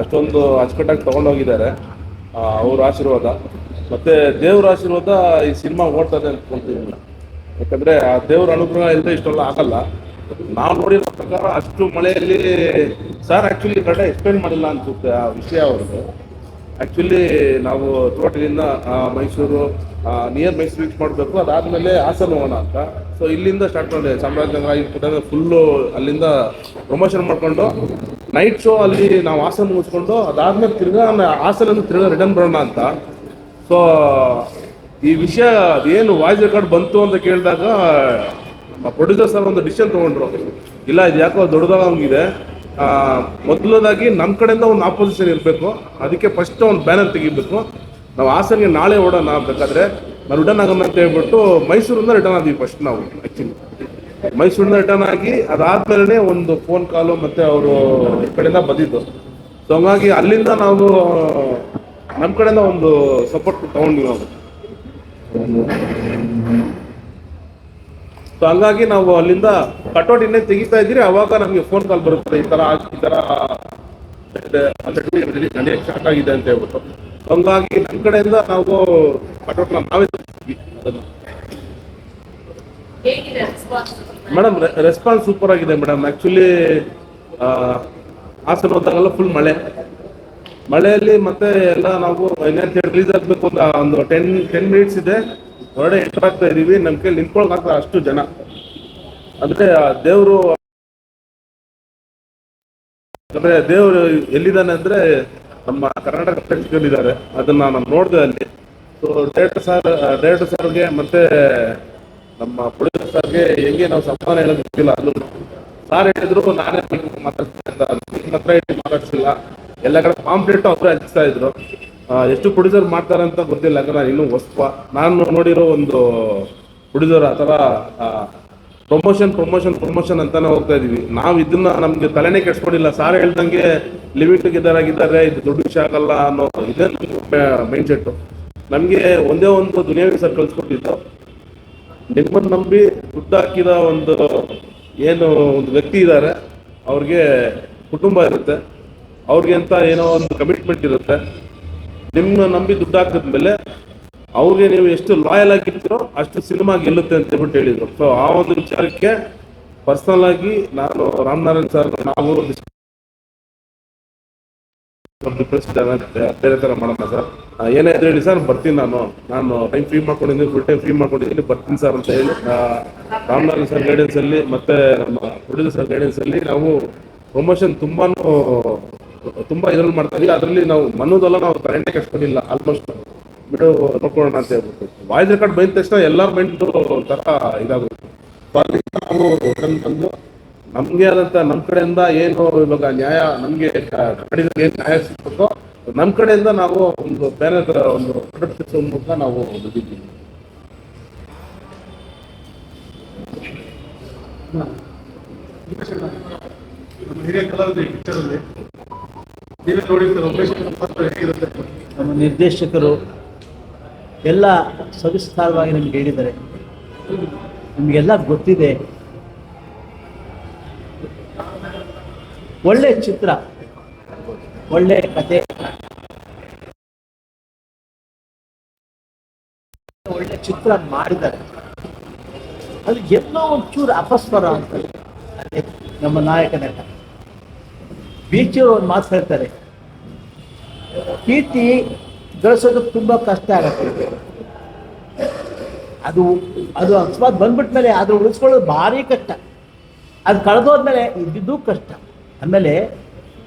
ಅಷ್ಟೊಂದು ಅಚ್ಚುಕಟ್ಟಾಗಿ ತಗೊಂಡೋಗಿದ್ದಾರೆ ಅವ್ರ ಆಶೀರ್ವಾದ. ಮತ್ತೆ ದೇವ್ರ ಆಶೀರ್ವಾದ ಈ ಸಿನಿಮಾ ಓಡ್ತದೆ ಅನ್ಕೊಂತೀನಿ ಯಾಕಂದ್ರೆ ಆ ದೇವ್ರ ಅನುಗ್ರಹ ಇಲ್ಲದೆ ಇಷ್ಟೆಲ್ಲ ಆಗಲ್ಲ. ನಾವು ನೋಡಿರೋ ಪ್ರಕಾರ ಅಷ್ಟು ಮಳೆಯಲ್ಲಿ, ಸರ್ ಆಕ್ಚುಲಿ ಕಡೆ ಎಕ್ಸ್ಪ್ಲೇನ್ ಮಾಡಿಲ್ಲ ಅನ್ಸುತ್ತೆ ಆ ವಿಷಯ ಅವ್ರದ್ದು ಆಕ್ಚುಲಿ ನಾವು ತೋಟದಿಂದ ಮೈಸೂರು ನಿಯರ್ ಮೈಸೂರು ರೀಚ್ ಮಾಡಬೇಕು. ಅದಾದಮೇಲೆ ಹೋಗೋಣ ಅಂತ. ಸೊ ಇಲ್ಲಿಂದ ಸ್ಟಾರ್ಟ್ ಮಾಡಿದೆ ಚಾಮರಾಜನಗರ ಈ ಫುಲ್ಲು ಅಲ್ಲಿಂದ ಪ್ರಮೋಷನ್ ಮಾಡ್ಕೊಂಡು ನೈಟ್ ಶೋ ಅಲ್ಲಿ ನಾವು ಹಾಸನ ಮುಗಿಸ್ಕೊಂಡು ಅದಾದ್ಮೇಲೆ ತಿರ್ಗಾ ನ- ಹಾಸನಿಂದ ತಿರ್ಗಾ ರಿಟರ್ನ್ ಬರೋಣ ಅಂತ. ಸೊ ಈ ವಿಷಯ ಏನು ವಾಯ್ಸ್ ರೆಕಾರ್ಡ್ ಬಂತು ಅಂತ ಕೇಳಿದಾಗ ಪ್ರೊಡ್ಯೂಸರ್ ಸರ್ ಒಂದು ಡಿಸಿಷನ್ ತಗೊಂಡ್ರು. ಇಲ್ಲ, ಇದು ಯಾಕೋ ದೊಡ್ಡದಾಗಿದೆ ಮೊದಲದಾಗಿ ನಮ್ಮ ಕಡೆಯಿಂದ ಒಂದು ಆಪೋಸಿಷನ್ ಇರಬೇಕು. ಅದಕ್ಕೆ ಫಸ್ಟ್ ಒಂದು ಬ್ಯಾನರ್ ತೆಗಿಬೇಕು. ನಾವು ಹಾಸನಿಗೆ ನಾಳೆ ಓಡೋಣ ಬೇಕಾದ್ರೆ ನಾವು ರಿಟರ್ನ್ ಆಗೋಣ ಅಂತ ಹೇಳ್ಬಿಟ್ಟು ಮೈಸೂರಿಂದ ರಿಟರ್ನ್ ಆದ್ವಿ ಫಸ್ಟ್ ನಾವು ಆ್ಯಕ್ಚುಲಿ ಮೈಸೂರಿಂದ ರಿಟರ್ನ್ ಆಗಿ ಅದಾದ್ಮೇಲೆ ಒಂದು ಫೋನ್ ಕಾಲು ಮತ್ತೆ ಅವರು ಕಡೆಯಿಂದ ಬಂದಿದ್ದು. ಸೊ ಹಂಗಾಗಿ ಅಲ್ಲಿಂದ ನಾವು ನಮ್ಮ ಕಡೆಯಿಂದ ಒಂದು ಸಪೋರ್ಟ್ ತಗೊಂಡ್ವಿ ನಾವು. ಸೊ ಹಂಗಾಗಿ ನಾವು ಅಲ್ಲಿಂದ ಕಟೌಟ್ ಇನ್ನೇ ತೆಗಿತಾ ಇದ್ದೀರಿ. ಅವಾಗ ನಮಗೆ ಫೋನ್ ಕಾಲ್ ಬರುತ್ತೆ. ಈ ತರ ಈ ತರ ಸ್ಟಾರ್ಟ್ ಆಗಿದೆ ಅಂತ ಹೇಳ್ಬಿಟ್ಟು. ಹಂಗಾಗಿ ನಮ್ಮ ಕಡೆಯಿಂದ ನಾವು ಕಟೌಟ್ನ ನಾವೇ ಅದನ್ನ ಮೇಡಮ್ ರೆಸ್ಪಾನ್ಸ್ ಸೂಪರ್ ಆಗಿದೆ ಮೇಡಮ್ ಆಕ್ಚುಲಿ ಹಾಸನ ಹೋದಾಗೆಲ್ಲ ಫುಲ್ ಮಳೆ. ಮಳೆಯಲ್ಲಿ ಮತ್ತೆ ಎಲ್ಲ ನಾವು ಇನ್ನೇನು ರಿಲೀಸ್ ಆಗಬೇಕು ಅಂತ ಒಂದು ಟೆನ್ ಟೆನ್ ಮಿನಿಟ್ಸ್ ಇದೆ. ಹೊರಡೆ ಎಂಟರ್ ಆಗ್ತಾ ಇದ್ದೀವಿ ನಮ್ಮ ಕೈಲಿ ನಿಂತ್ಕೊಳಕ್ ಆಗ್ತಾ ಅಷ್ಟು ಜನ. ಅಂದ್ರೆ ದೇವರು ಅಂದ್ರೆ, ದೇವರು ಎಲ್ಲಿದ್ದಾನೆ ಅಂದ್ರೆ, ನಮ್ಮ ಕರ್ನಾಟಕ ಪ್ರೇಕ್ಷಕರಿದ್ದಾರೆ. ಅದನ್ನ ನಾನು ನೋಡಿದೆ ಅಲ್ಲಿ. ಸೊ ಡೈರೆಕ್ಟರ್ ಸರ್ ಡೈರೆಕ್ಟರ್ ಸರ್ಗೆ ಮತ್ತೆ ನಮ್ಮ ಪೊಲೀಸ್ ಸರ್ಗೆ ಹೆಂಗೆ ನಾವು ಸಮಾನ ಹೇಳೋದು ಗೊತ್ತಿಲ್ಲ. ಅದು ಸಾರ್ ಹೇಳಿದ್ರು, ನಾನೇ ಮಾತಾಡ್ತೀನಿ ಮಾತಾಡ್ಸಿಲ್ಲ. ಎಲ್ಲ ಕಡೆ ಪಾಂಪ್ಲೆಟ್ ಅವರೇ ಹಂಚ್ತಾ ಇದ್ರು. ಎಷ್ಟು ಪ್ರೊಡ್ಯೂಸರ್ ಮಾಡ್ತಾರೆ ಅಂತ ಗೊತ್ತಿಲ್ಲ. ಯಾಕಂದ್ರೆ ನಾನು ಇನ್ನೂ ಹೊಸ್ಪ. ನಾನು ನೋಡಿರೋ ಒಂದು ಪ್ರೊಡ್ಯೂಸರ್ ಆ ಪ್ರಮೋಷನ್ ಪ್ರಮೋಷನ್ ಪ್ರಮೋಷನ್ ಅಂತಾನೆ ಹೋಗ್ತಾ ಇದೀವಿ. ನಾವು ಇದನ್ನ ನಮ್ಗೆ ತಲೆನೇ ಕೆಡ್ಸ್ಕೊಂಡಿಲ್ಲ. ಸಾರ್ ಹೇಳ್ದಂಗೆ ಲಿಮಿಟ್ ಆಗಿದ್ದಾರೆ. ಇದು ದೊಡ್ಡ ವಿಷಯ ಆಗಲ್ಲ ಅನ್ನೋ, ಇದೇ ಮೈಂಡ್ ಸೆಟ್ ನಮ್ಗೆ ಒಂದೇ ಒಂದು ದುನಿಯಾವಿ ಸರ್ ಕಳ್ಸ್ಕೊಟ್ಟಿದ್ದು. ನಿಮ್ಮನ್ನ ನಂಬಿ ದುಡ್ಡು ಹಾಕಿದ ಒಂದು ಏನು ಒಂದು ವ್ಯಕ್ತಿ ಇದ್ದಾರೆ, ಅವ್ರಿಗೆ ಕುಟುಂಬ ಇರುತ್ತೆ, ಅವ್ರಿಗೆ ಅಂತ ಏನೋ ಒಂದು ಕಮಿಟ್ಮೆಂಟ್ ಇರುತ್ತೆ. ನಿಮ್ಮನ್ನ ನಂಬಿ ದುಡ್ಡು ಹಾಕಿದ್ಮೇಲೆ ಅವ್ರಿಗೆ ನೀವು ಎಷ್ಟು ಲಾಯಲ್ ಆಗಿರ್ತೀರೋ ಅಷ್ಟು ಸಿನಿಮಾ ಗೆಲ್ಲುತ್ತೆ ಅಂತ ಹೇಳ್ಬಿಟ್ಟು ಹೇಳಿದ್ರು. ಸೊ ಆ ಒಂದು ವಿಚಾರಕ್ಕೆ ಪರ್ಸನಲ್ ಆಗಿ ನಾನು ರಾಮನಾರಾಯಣ್ ಸರ್ ನಾವು ಡಿಫ್ರೆನ್ಸ್ ಬೇರೆ ಥರ ಮಾಡೋಣ ಸರ್. ಏನೇ ಇದ್ರೆ ಹೇಳಿ ಸರ್, ಬರ್ತೀನಿ ನಾನು. ನಾನು ಟೈಮ್ ಫ್ರೀ ಮಾಡ್ಕೊಂಡಿದ್ದೀನಿ ಫುಲ್ ಟೈಮ್ ಫ್ರೀ ಮಾಡ್ಕೊಂಡಿದ್ದೀನಿ, ಬರ್ತೀನಿ ಸರ್ ಅಂತ ಹೇಳಿ. ರಾಮನಾರಾಯಣ್ ಸರ್ ಗೈಡೆನ್ಸ್ ಅಲ್ಲಿ ಮತ್ತೆ ನಮ್ಮ ಹುಡುಗ ಸರ್ ಗೈಡೆನ್ಸ್ ಅಲ್ಲಿ ನಾವು ಪ್ರಮೋಷನ್ ತುಂಬಾನು, ತುಂಬಾ ಇದ್ರಲ್ಲಿ ಮಾಡ್ತಾ ಅದರಲ್ಲಿ ನಾವು ಮನ್ನೋದೆಲ್ಲ ನಾವು ಕರೆಂಟೇ ಕಟ್ಕೊಂಡಿಲ್ಲ ಆಲ್ಮೋಸ್ಟ್ ಬಿಡು ನೋಡ್ಕೊಳ್ಳೋಣ ಅಂತ ಹೇಳ್ಬಿಟ್ಟು. ವಾಯ್ಸ್ ರೆಕಾರ್ಡ್ ಬಂದ ತಕ್ಷಣ ಎಲ್ಲರ ಮೈಂಡ್ ಒಂಥರ ಇದಾಗುತ್ತೆ. ಬಂದು ನಮ್ಗೆ ಆದಂತ ನಮ್ ಕಡೆಯಿಂದ ಏನು ಇವಾಗ ನ್ಯಾಯ ನಮ್ಗೆ ಕಡೆಯಿಂದ ಏನ್ ನ್ಯಾಯ ಸಿಗ್ಬೇಕೋ ನಮ್ ಕಡೆಯಿಂದ ನಾವು ಒಂದು ಬೇರೆ ತರ ಒಂದು ಪ್ರೊಡಕ್ಟ್ ಮೂಲಕ ನಾವು ಬಂದಿದ್ದೀವಿ ನಮ್ಮ ಹಿರಿಯ ಕಲಾವಿದರು ಈ ಪಿಕ್ಚರಲ್ಲಿ ನೀವೇ ನೋಡಿರ್ತೀರ ಹೇಗಿರುತ್ತೆ? ನಮ್ಮ ನಿರ್ದೇಶಕರು ಎಲ್ಲ ಸವಿಸ್ತಾರವಾಗಿ ನಮ್ಗೆ ಹೇಳಿದ್ದಾರೆ. ನಿಮಗೆಲ್ಲ ಗೊತ್ತಿದೆ. ಒಳ್ಳೆ ಚಿತ್ರ, ಒಳ್ಳೆ ಕತೆ. ಒಳ್ಳೆ ಚಿತ್ರ ಮಾಡಿದ್ದಾರೆ. ಅದು ಎಲ್ಲೋ ಒಂಚೂರು ಅಪಸ್ವರ ಅಂತ ನಮ್ಮ ನಾಯಕ ನಟ. ಬೀಚರು ಒಂದು ಮಾತು ಹೇಳ್ತಾರೆ, ಪ್ರೀತಿ ಗಳಿಸೋದು ತುಂಬಾ ಕಷ್ಟ ಆಗತ್ತೆ. ಅದು ಅದು ಅಕಸ್ಮಾತ್ ಬಂದ್ಬಿಟ್ಮೇಲೆ ಅದು ಉಳಿಸ್ಕೊಳ್ಳೋದು ಭಾರಿ ಕಷ್ಟ. ಅದು ಕಳೆದೋದ್ಮೇಲೆ ಇದ್ದಿದ್ದು ಕಷ್ಟ. ಆಮೇಲೆ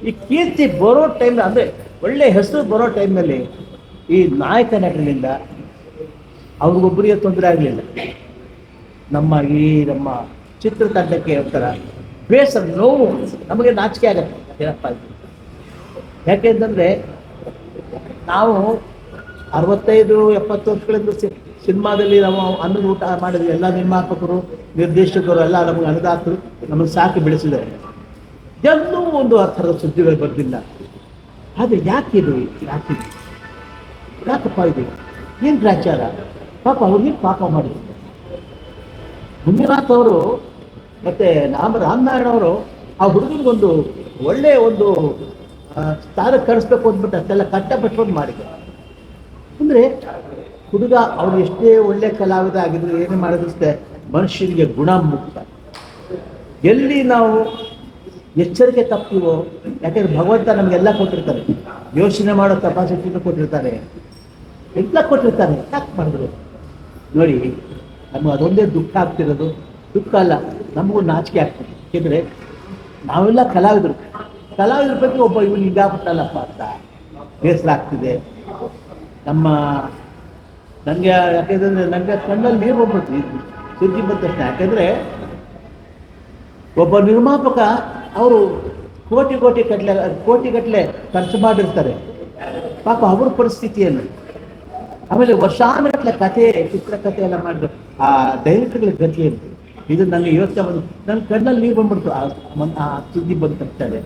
ಈ ಕೀರ್ತಿ ಬರೋ ಟೈಮ್ ಅಂದ್ರೆ ಒಳ್ಳೆ ಹೆಸರು ಬರೋ ಟೈಮ್ನಲ್ಲಿ ಈ ನಾಯಕ ನಟರಿಂದ ಅವ್ರಿಗೊಬ್ಬರಿಗೆ ತೊಂದರೆ ಆಗಲಿಲ್ಲ. ನಮ್ಮ ಈ ನಮ್ಮ ಚಿತ್ರತಂಡಕ್ಕೆ ಒಂಥರ ಬೇಸರ, ನೋವು, ನಮಗೆ ನಾಚಿಕೆ ಆಗತ್ತೆ. ಏನಪ್ಪ ಇದು? ಯಾಕೆಂತಂದ್ರೆ ನಾವು ಅರವತ್ತೈದು, ಎಪ್ಪತ್ತು ವರ್ಷಗಳಿಂದ ಸಿನಿಮಾದಲ್ಲಿ ನಾವು ಅನ್ನದ ಊಟ ಮಾಡಿದ್ವಿ. ಎಲ್ಲ ನಿರ್ಮಾಪಕರು, ನಿರ್ದೇಶಕರು, ಎಲ್ಲ ನಮಗೆ ಅನುದಾತರು ನಮಗೆ ಸಾಕಿ ಬೆಳೆಸಿದ್ದಾರೆ. ಎಲ್ಲೂ ಒಂದು ಅರ್ಥದ ಸುದ್ದಿಗಳು ಬರ್ತಿಲ್ಲ ಆದರೆ ಯಾಕಿದು ಯಾಕಿದು ಯಾಕಪ್ಪ ಇದು? ಏನು ಪ್ರಾಚಾರ ಪಾಪ ಅವ್ರಿಗೆ ಪಾಪ ಮಾಡಿದ್ರು? ಮಂಜುನಾಥ್ ಅವರು ಮತ್ತೆ ನಾಮ ರಾಮನಾರಾಯಣ ಅವರು ಆ ಹುಡುಗನಿಗೊಂದು ಒಳ್ಳೆಯ ಒಂದು ಸ್ಥಾನ ಕಳಿಸ್ಬೇಕು ಅಂದ್ಬಿಟ್ಟು ಅಷ್ಟೆಲ್ಲ ಕಟ್ಟಪಟ್ಕೊಂಡು ಮಾಡಿದ್ರು. ಅಂದರೆ ಹುಡುಗ ಅವ್ರು ಎಷ್ಟೇ ಒಳ್ಳೆ ಕಲಾವಿದ ಆಗಿದ್ರು ಏನು ಮಾಡೋದಷ್ಟೇ ಮನುಷ್ಯನಿಗೆ ಗುಣ ಮುಕ್ತ. ಎಲ್ಲಿ ನಾವು ಎಚ್ಚರಿಕೆ ತಪ್ಪಿವೋ ಯಾಕೆಂದ್ರೆ ಭಗವಂತ ನಮಗೆಲ್ಲ ಕೊಟ್ಟಿರ್ತಾರೆ ಯೋಚನೆ ಮಾಡೋ ಕೆಪಾಸಿಟಿನೂ ಕೊಟ್ಟಿರ್ತಾರೆ ಎಲ್ಲ ಕೊಟ್ಟಿರ್ತಾರೆ ಯಾಕೆ ಮಾಡಿದ್ರು ನೋಡಿ ನಮ್ಗೆ ಅದೊಂದೇ ದುಃಖ ಆಗ್ತಿರೋದು ದುಃಖ ಅಲ್ಲ ನಮಗೂ ನಾಚಿಕೆ ಆಗ್ತದೆ ಏಕೆಂದರೆ ನಾವೆಲ್ಲ ಕಲಾವಿದರು ಕಲಾವಿದ್ರ ಬಗ್ಗೆ ಒಬ್ಬ ಇವನು ಹಿಂಗಾಗ್ಬಿಟ್ಟಲ್ಲಪ್ಪ ಅಂತ ಬೇಸರ ಆಗ್ತಿದೆ ನಮ್ಮ ನನಗೆ ಯಾಕೆಂದ್ರೆ ನನಗೆ ಕಣ್ಣಲ್ಲಿ ನೀರು ಹೋಗ್ಬಿಡ್ತೀವಿ ಸುದ್ದಿ ಬಂದ ತಕ್ಷಣ ಯಾಕೆಂದರೆ ಒಬ್ಬ ನಿರ್ಮಾಪಕ ಅವರು ಕೋಟಿ ಕೋಟಿ ಕಟ್ಲೆ ಕೋಟಿಗಟ್ಟಲೆ ಖರ್ಚು ಮಾಡಿರ್ತಾರೆ. ಪಾಪ ಅವ್ರ ಪರಿಸ್ಥಿತಿಯಲ್ಲಿ. ಆಮೇಲೆ ವರ್ಷಾನುಗಟ್ಟಲೆ ಕತೆ ಚಿತ್ರಕಥೆ ಎಲ್ಲ ಮಾಡಿದ್ರು. ಆ ಡೈರೆಕ್ಟರ್ಗಳ ಗತಿಯಲ್ಲಿ. ಇದು ನನಗೆ ಯೋಚನೆ ಬಂದು, ನನ್ನ ಕಣ್ಣಲ್ಲಿ ನೀರು ಬಂದ್ಬಿಡ್ತು. ಆ ಸುದ್ದಿ ಬಂದು ತರ್ತಾರೆ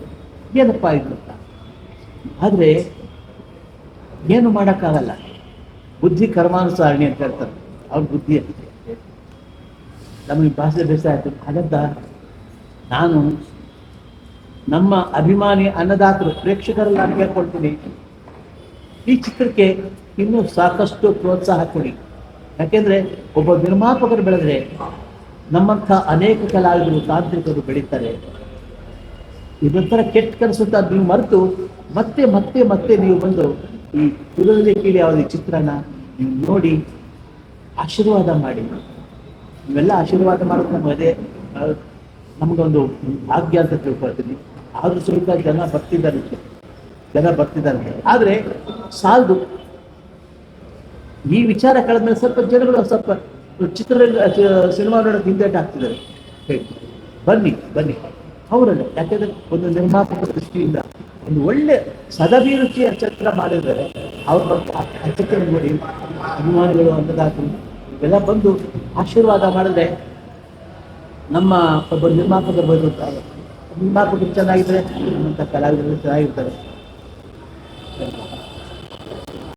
ಏನಪ್ಪ ಇದು ಅಂತ. ಆದರೆ ಏನು ಮಾಡೋಕ್ಕಾಗಲ್ಲ. ಬುದ್ಧಿ ಕರ್ಮಾನುಸಾರಣಿ ಅಂತ ಹೇಳ್ತಾರೆ. ಅವ್ರ ಬುದ್ಧಿ ಅಂತ ನಮಗೆ ಭಾಷೆ ಬೇಸ ಆಯಿತು. ಹಾಗಂತ ನಾನು ನಮ್ಮ ಅಭಿಮಾನಿ ಅನ್ನದಾತರು ಪ್ರೇಕ್ಷಕರಲ್ಲಿ ನಾನು ಕೇಳ್ಕೊಳ್ತೀನಿ. ಈ ಚಿತ್ರಕ್ಕೆ ಇನ್ನೂ ಸಾಕಷ್ಟು ಪ್ರೋತ್ಸಾಹ ಕೊಡಿ. ಯಾಕೆಂದ್ರೆ ಒಬ್ಬ ನಿರ್ಮಾಪಕರು ಬೆಳೆದ್ರೆ ನಮ್ಮಂಥ ಅನೇಕ ಕಲಾವಿದರು ತಾಂತ್ರಿಕರು ಬೆಳೀತಾರೆ. ಇದೊಂಥರ ಕೆಟ್ಟ ಕನಸುತ್ತ ನೀವು ಮರೆತು ಮತ್ತೆ ಮತ್ತೆ ಮತ್ತೆ ನೀವು ಬಂದು ಈ ಕುಲದಲ್ಲಿ ಕೀಳಿ ಅವರ ಚಿತ್ರನ ನೀವು ನೋಡಿ ಆಶೀರ್ವಾದ ಮಾಡಿ. ನೀವೆಲ್ಲ ಆಶೀರ್ವಾದ ಮಾಡೋದು ನಮ್ಮದೇ ನಮಗೊಂದು ಭಾಗ್ಯ ಅಂತ ತಿಳ್ಕೊಳ್ತೀನಿ. ಆದರೂ ಸ್ವಲ್ಪ ಜನ ಬರ್ತಿದ್ದಾರೆ ಜನ ಬರ್ತಿದ್ದಾರೆ. ಆದರೆ ಸಾಲದು. ಈ ವಿಚಾರ ಕಳೆದ್ಮೇಲೆ ಸ್ವಲ್ಪ ಜನಗಳು ಸ್ವಲ್ಪ ಚಿತ್ರರಂಗ ಸಿನಿಮಾ ನೋಡೋಕೆ ಹಿಂದೇಟ್ ಆಗ್ತಿದ್ದಾರೆ ಬನ್ನಿ ಬನ್ನಿ. ಅವರಲ್ಲ. ಯಾಕಂದ್ರೆ ಒಂದು ನಿರ್ಮಾಪಕ ದೃಷ್ಟಿಯಿಂದ ಒಂದು ಒಳ್ಳೆ ಸದಭಿರುಚಿಯ ಚಿತ್ರ ಮಾಡಿದರೆ ಅವ್ರ ಆ ಚಿತ್ರ ನೋಡಿ, ಅಭಿಮಾನಿಗಳು ಅನ್ನದಾಗಲಿ ಇವೆಲ್ಲ ಬಂದು ಆಶೀರ್ವಾದ ಮಾಡಿದ್ರೆ ನಮ್ಮ ಒಬ್ಬ ನಿರ್ಮಾಪಕರು ಬರುತ್ತಾರೆ. ನಿರ್ಮಾಪಕರು ಚೆನ್ನಾಗಿದ್ರೆ ನಮ್ಮಂಥ ಕಲಾವಿದರು ಚೆನ್ನಾಗಿರ್ತಾರೆ.